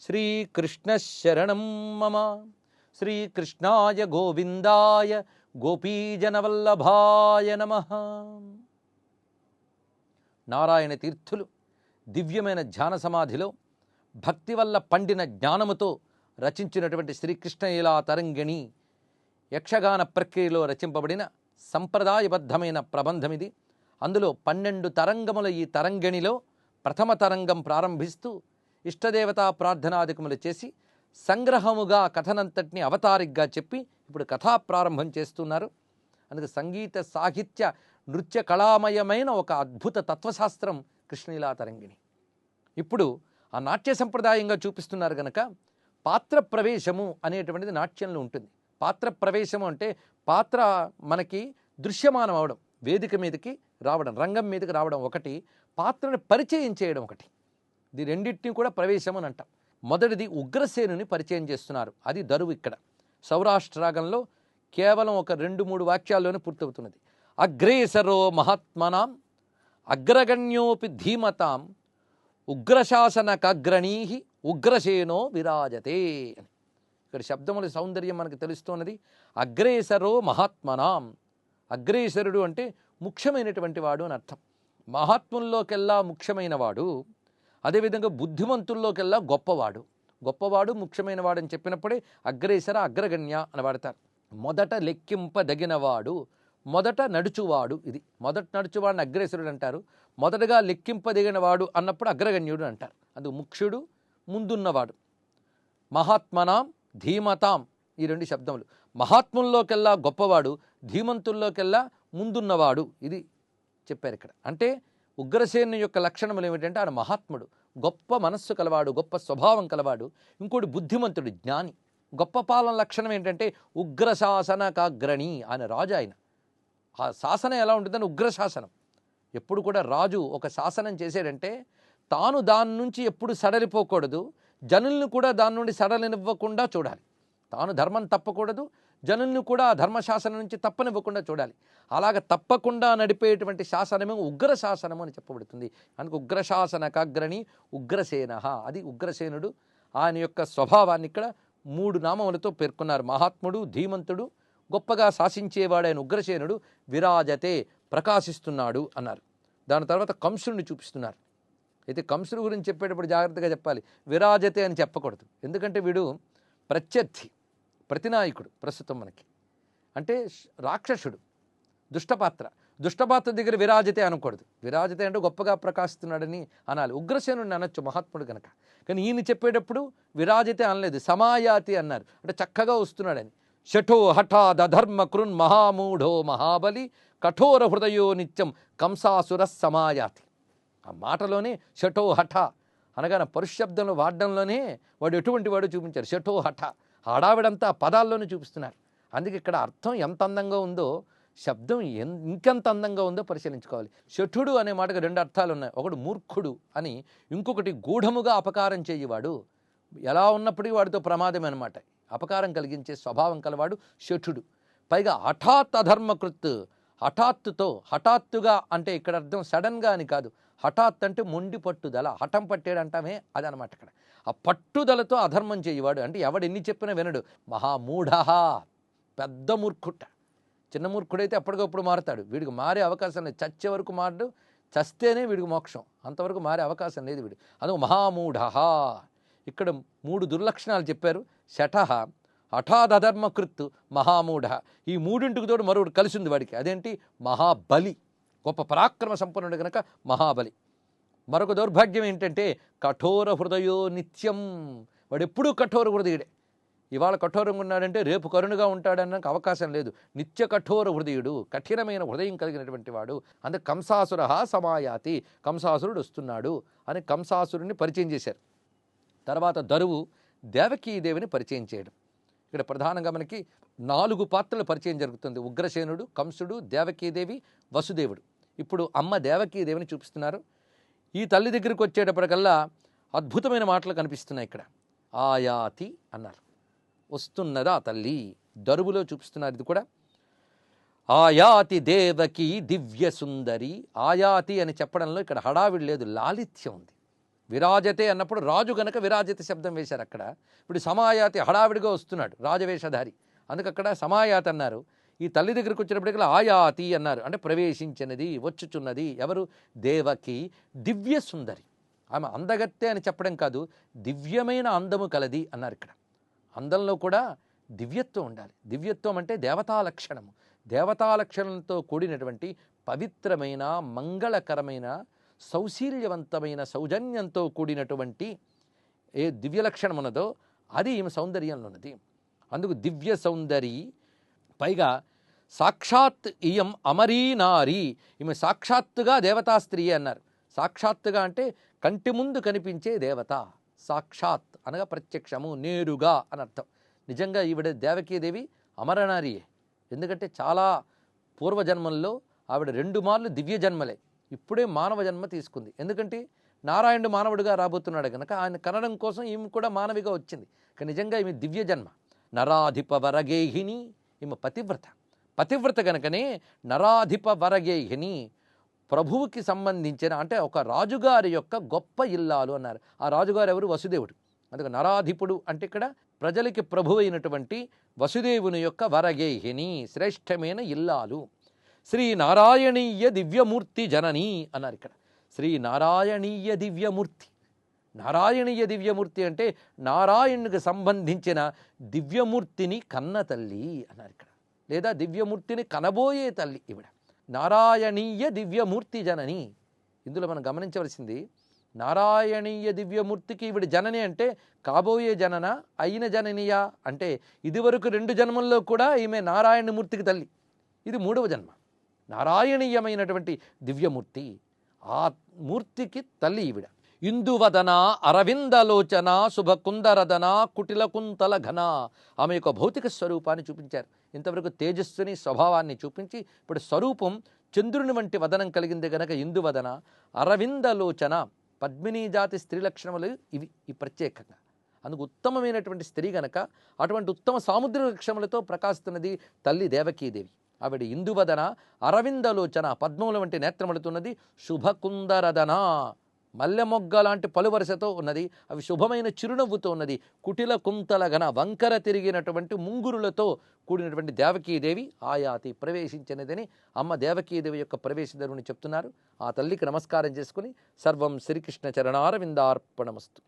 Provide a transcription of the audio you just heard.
శ్రీకృష్ణశరణం మమ. శ్రీకృష్ణాయ గోవిందాయ గోపీజనవల్లభాయ నమ. నారాయణ తీర్థులు దివ్యమైన ధ్యాన సమాధిలో భక్తి వల్ల పండిన జ్ఞానముతో రచించినటువంటి శ్రీకృష్ణలీలా తరంగిణి యక్షగాన ప్రక్రియలో రచింపబడిన సంప్రదాయబద్ధమైన ప్రబంధం ఇది అందులో పన్నెండు తరంగముల ఈ తరంగిణిలో ప్రథమ తరంగం ప్రారంభిస్తూ ఇష్టదేవతా ప్రార్థనాధికములు చేసి సంగ్రహముగా కథనంతటిని అవతారిగ్గా చెప్పి ఇప్పుడు కథా ప్రారంభం చేస్తున్నారు. అందుకే సంగీత సాహిత్య నృత్య కళామయమైన ఒక అద్భుత తత్వశాస్త్రం కృష్ణలీలా తరంగిణి. ఇప్పుడు ఆ నాట్య సంప్రదాయంగా చూపిస్తున్నారు కనుక పాత్ర ప్రవేశము అనేటువంటిది నాట్యంలో ఉంటుంది. పాత్ర ప్రవేశము అంటే పాత్ర మనకి దృశ్యమానం అవడం వేదిక మీదకి రావడం రంగం మీదకి రావడం ఒకటి పాత్రను పరిచయం చేయడం ఒకటి. ఇది రెండింటిని కూడా ప్రవేశం అని అంటాం. మొదటిది ఉగ్రసేనుని పరిచయం చేస్తున్నారు. అది దరువు ఇక్కడ. సౌరాష్ట్ర రాగంలో కేవలం ఒక రెండు మూడు వాక్యాల్లోనే పూర్తవుతున్నది. అగ్రేసరో మహాత్మనాం అగ్రగణ్యోపి ధీమతాం ఉగ్రశాసనకగ్రణీ ఉగ్రసేనో విరాజతే అని. ఇక్కడ శబ్దముల సౌందర్యం మనకు తెలుస్తున్నది. అగ్రేసరో మహాత్మనాం. అగ్రేసరుడు అంటే ముఖ్యమైనటువంటి వాడు అని అర్థం. మహాత్ముల్లోకెల్లా ముఖ్యమైన వాడు అదేవిధంగా బుద్ధిమంతుల్లోకెల్లా గొప్పవాడు. గొప్పవాడు ముఖ్యమైన వాడని అని చెప్పినప్పుడే అగ్రేసర అగ్రగణ్య అని వాడతారు. మొదట లెక్కింపదగినవాడు మొదట నడుచువాడు ఇది. మొదట నడుచువాడిని అగ్రేసరుడు అంటారు. మొదటగా లెక్కింపదగినవాడు అన్నప్పుడు అగ్రగణ్యుడు అంటారు. అందుకు ముఖ్యుడు ముందున్నవాడు. మహాత్మనాం ధీమతాం ఈ రెండు శబ్దములు. మహాత్ముల్లోకెల్లా గొప్పవాడు ధీమంతుల్లోకెల్లా ముందున్నవాడు. ఇది చెప్పారు ఇక్కడ. అంటే ఉగ్రసేను యొక్క లక్షణములు ఏమిటంటే ఆయన మహాత్ముడు గొప్ప మనస్సు కలవాడు గొప్ప స్వభావం కలవాడు ఇంకోటి బుద్ధిమంతుడు జ్ఞాని. గొప్ప పాలన లక్షణం ఏంటంటే ఉగ్రశాసనకాగ్రణి ఆయన రాజు ఆయన. ఆ శాసనం ఎలా ఉంటుందని ఉగ్రశాసనం ఎప్పుడు కూడా రాజు ఒక శాసనం చేశాడంటే తాను దాని నుంచి ఎప్పుడు సడలిపోకూడదు జనుల్ని కూడా దాని నుండి సడలినివ్వకుండా చూడాలి. తాను ధర్మం తప్పకూడదు జనుల్ని కూడా ధర్మశాసనం నుంచి తప్పనివ్వకుండా చూడాలి. అలాగ తప్పకుండా నడిపేటువంటి శాసనమే ఉగ్ర శాసనము అని చెప్పబడుతుంది. అందుకు ఉగ్రశాసనకాగ్రణి ఉగ్రసేన. అది ఉగ్రసేనుడు. ఆయన యొక్క స్వభావాన్ని ఇక్కడ మూడు నామములతో పేర్కొన్నారు. మహాత్ముడు ధీమంతుడు గొప్పగా శాసించేవాడైన ఉగ్రసేనుడు విరాజతే ప్రకాశిస్తున్నాడు అన్నారు. దాని తర్వాత కంసుడిని చూపిస్తున్నారు. అయితే కంసుడు గురించి చెప్పేటప్పుడు జాగ్రత్తగా చెప్పాలి. విరాజతే అని చెప్పకూడదు. ఎందుకంటే వీడు ప్రత్యర్థి. ప్రతినాయకుడు ప్రస్తుతం మనకి. అంటే రాక్షసుడు దుష్టపాత్ర. దుష్టపాత్ర దగ్గర విరాజితే అనకూడదు. విరాజితే అంటే గొప్పగా ప్రకాశిస్తున్నాడని అనాలి. ఉగ్రసేనుడిని అనొచ్చు మహాత్ముడు కనుక కానీ ఈయన చెప్పేటప్పుడు విరాజితే అనలేదు. సమాయాతి అన్నారు. అంటే చక్కగా వస్తున్నాడని. షఠో హఠాద్ అధర్మ కృన్ మహామూఢో మహాబలి కఠోర హృదయో నిత్యం కంసాసుర సమాయాతి. ఆ మాటలోనే షఠో హఠ అనగా పరుశబ్దంలో వాడడంలోనే వాడు ఎటువంటి వాడు చూపించారు షఠో హఠ. హడావిడంతా పదాల్లోనే చూపిస్తున్నారు. అందుకే ఇక్కడ అర్థం ఎంత అందంగా ఉందో శబ్దం ఎన్ ఇంకెంత అందంగా ఉందో పరిశీలించుకోవాలి. శఠుడు అనే మాటకు రెండు అర్థాలు ఉన్నాయి. ఒకడు మూర్ఖుడు అని ఇంకొకటి గూఢముగా అపకారం చేయవాడు. ఎలా ఉన్నప్పటికీ వాడితో ప్రమాదమే అనమాట అపకారం కలిగించే స్వభావం కలవాడు శఠుడు. పైగా హఠాత్ అధర్మకృత్ హఠాత్తుతో హఠాత్తుగా అంటే ఇక్కడ అర్థం సడన్గా అని కాదు. హఠాత్ అంటే మొండి పట్టుదల. హఠం పట్టాడు అంటామే అదనమాట ఇక్కడ. ఆ పట్టుదలతో అధర్మం చేయవాడు. అంటే ఎవడు ఎన్ని చెప్పినా వినడు. మహామూఢ పెద్ద మూర్ఖుట చిన్న మూర్ఖుడైతే అప్పటికప్పుడు మారుతాడు. వీడికి మారే అవకాశం లేదు. చచ్చే వరకు మారడు. చస్తేనే వీడికి మోక్షం. అంతవరకు మారే అవకాశం లేదు వీడు అందుకు మహామూఢ ఇక్కడ మూడు దుర్లక్షణాలు చెప్పారు. శఠ హఠాదధర్మకృత్ మహామూఢ ఈ మూడింటికి తోడు మరొకటి కలిసి ఉంది వాడికి. అదేంటి? మహాబలి గొప్ప పరాక్రమ సంపన్నుడు కనుక మహాబలి. మరొక దౌర్భాగ్యం ఏంటంటే కఠోర హృదయో నిత్యం. వాడు ఎప్పుడూ కఠోర హృదయుడే. ఇవాళ కఠోరంగా ఉన్నాడంటే రేపు కరుణగా ఉంటాడనడానికి అవకాశం లేదు. నిత్య కఠోర హృదయుడు కఠినమైన హృదయం కలిగినటువంటి వాడు. అందుకే కంసాసుర సమాయాతి కంసాసురుడు వస్తున్నాడు అని కంసాసురుడిని పరిచయం చేశారు. తర్వాత దరువు దేవకీదేవిని పరిచయం చేయడం. ఇక్కడ ప్రధానంగా మనకి నాలుగు పాత్రలు పరిచయం జరుగుతుంది. ఉగ్రసేనుడు కంసుడు దేవకీదేవి వసుదేవుడు. ఇప్పుడు అమ్మ దేవకీదేవిని చూపిస్తున్నారు. ఈ తల్లి దగ్గరికి వచ్చేటప్పటికల్లా అద్భుతమైన మాటలు కనిపిస్తున్నాయి ఇక్కడ. ఆయాతి అన్నారు. వస్తున్నదా తల్లి? దరువులో చూపిస్తున్నారు ఇది కూడా. ఆయాతి దేవకి దివ్య సుందరి. ఆయాతి అని చెప్పడంలో ఇక్కడ హడావిడి లేదు లాలిత్యం ఉంది. విరాజతే అన్నప్పుడు రాజు గనక విరాజత శబ్దం వేశారు అక్కడ. ఇప్పుడు సమాయాతి హడావిడిగా వస్తున్నాడు రాజవేషధారి. అందుకు అక్కడ సమాయాతి అన్నారు. ఈ తల్లి దగ్గరికి వచ్చినప్పటికీ ఆయాతి అన్నారు. అంటే ప్రవేశించినది వచ్చుచున్నది ఎవరు? దేవకి దివ్య సుందరి. ఆమె అందగత్తె అని చెప్పడం కాదు దివ్యమైన అందము కలది అన్నారు ఇక్కడ. అందంలో కూడా దివ్యత్వం ఉండాలి. దివ్యత్వం అంటే దేవతా లక్షణము. దేవతా లక్షణంతో కూడినటువంటి పవిత్రమైన మంగళకరమైన సౌశీల్యవంతమైన సౌజన్యంతో కూడినటువంటి ఏ దివ్య లక్షణం ఉన్నదో అది ఈమె సౌందర్యంలో ఉన్నది అందుకు దివ్య సౌందరి పైగా సాక్షాత్ ఇయం అమరీనారి ఈమె సాక్షాత్తుగా దేవతా స్త్రీ అన్నారు. సాక్షాత్తుగా అంటే కంటి ముందు కనిపించే దేవత. సాక్షాత్ అనగా ప్రత్యక్షము నేరుగా అని అర్థం. నిజంగా ఈవిడ దేవకీదేవి అమరనారియే ఎందుకంటే చాలా పూర్వజన్మల్లో ఆవిడ రెండు మార్లు దివ్య జన్మలే. ఇప్పుడే మానవ జన్మ తీసుకుంది. ఎందుకంటే నారాయణుడు మానవుడిగా రాబోతున్నాడు కనుక ఆయన కనడం కోసం ఈమె కూడా మానవిగా వచ్చింది. కానీ నిజంగా ఈమె దివ్య జన్మ. నరాధిప వరగేహిని ఈమె పతివ్రత. పతివ్రత కనుకనే నరాధిప వరగేహిని ప్రభువుకి సంబంధించిన అంటే ఒక రాజుగారి యొక్క గొప్ప ఇల్లాలు అన్నారు. ఆ రాజుగారు ఎవరు? వసుదేవుడు. అందుకు నరాధిపుడు అంటే ఇక్కడ ప్రజలకి ప్రభు అయినటువంటి వసుదేవుని యొక్క వరగేహిని శ్రేష్టమైన ఇల్లాలు. శ్రీ నారాయణీయ దివ్యమూర్తి జనని అన్నారు ఇక్కడ. శ్రీ నారాయణీయ దివ్యమూర్తి. నారాయణీయ దివ్యమూర్తి అంటే నారాయణునికి సంబంధించిన దివ్యమూర్తిని కన్న తల్లి అన్నారు ఇక్కడ. లేదా దివ్యమూర్తిని కనబోయే తల్లి ఈవిడ. నారాయణీయ దివ్యమూర్తి జనని. ఇందులో మనం గమనించవలసింది నారాయణీయ దివ్యమూర్తికి ఈవిడ జనని అంటే కాబోయే జనన అయిన జననియా అంటే ఇదివరకు రెండు జన్మల్లో కూడా ఈమె నారాయణమూర్తికి తల్లి. ఇది మూడవ జన్మ. నారాయణీయమైనటువంటి దివ్యమూర్తి ఆ మూర్తికి తల్లి ఈవిడ. ఇందువదన అరవిందలోచన శుభకుందరదన కుటిలకుంతల ఘన ఆమె యొక్క భౌతిక స్వరూపాన్ని చూపించారు. ఇంతవరకు తేజస్సుని స్వభావాన్ని చూపించి ఇప్పుడు స్వరూపం చంద్రుని వంటి వదనం కలిగింది గనక ఇందువదన అరవిందలోచన పద్మినీ జాతి స్త్రీ లక్షణములు ఇవి ఈ ప్రత్యేకంగా. అందుకు ఉత్తమమైనటువంటి స్త్రీ గనక అటువంటి ఉత్తమ సాముద్రిక లక్షణములతో ప్రకాశిస్తున్నది తల్లి దేవకీదేవి. ఆవిడ ఇందువదన అరవిందలోచన పద్మముల వంటి నేత్రములుతున్నది శుభకుందరదన. మల్లె మొగ్గ లాంటి పలువరసతో ఉన్నది అవి శుభమైన చిరునవ్వుతో ఉన్నది. కుటిల కుంతల ఘన వంకర తిరిగినటువంటి ముంగురులతో కూడినటువంటి దేవకీదేవి ఆయాతి ప్రవేశించినదని అమ్మ దేవకీదేవి యొక్క ప్రవేశధరుని చెప్తున్నారు. ఆ తల్లికి నమస్కారం చేసుకుని సర్వం శ్రీకృష్ణ చరణారవిందార్పణమస్తు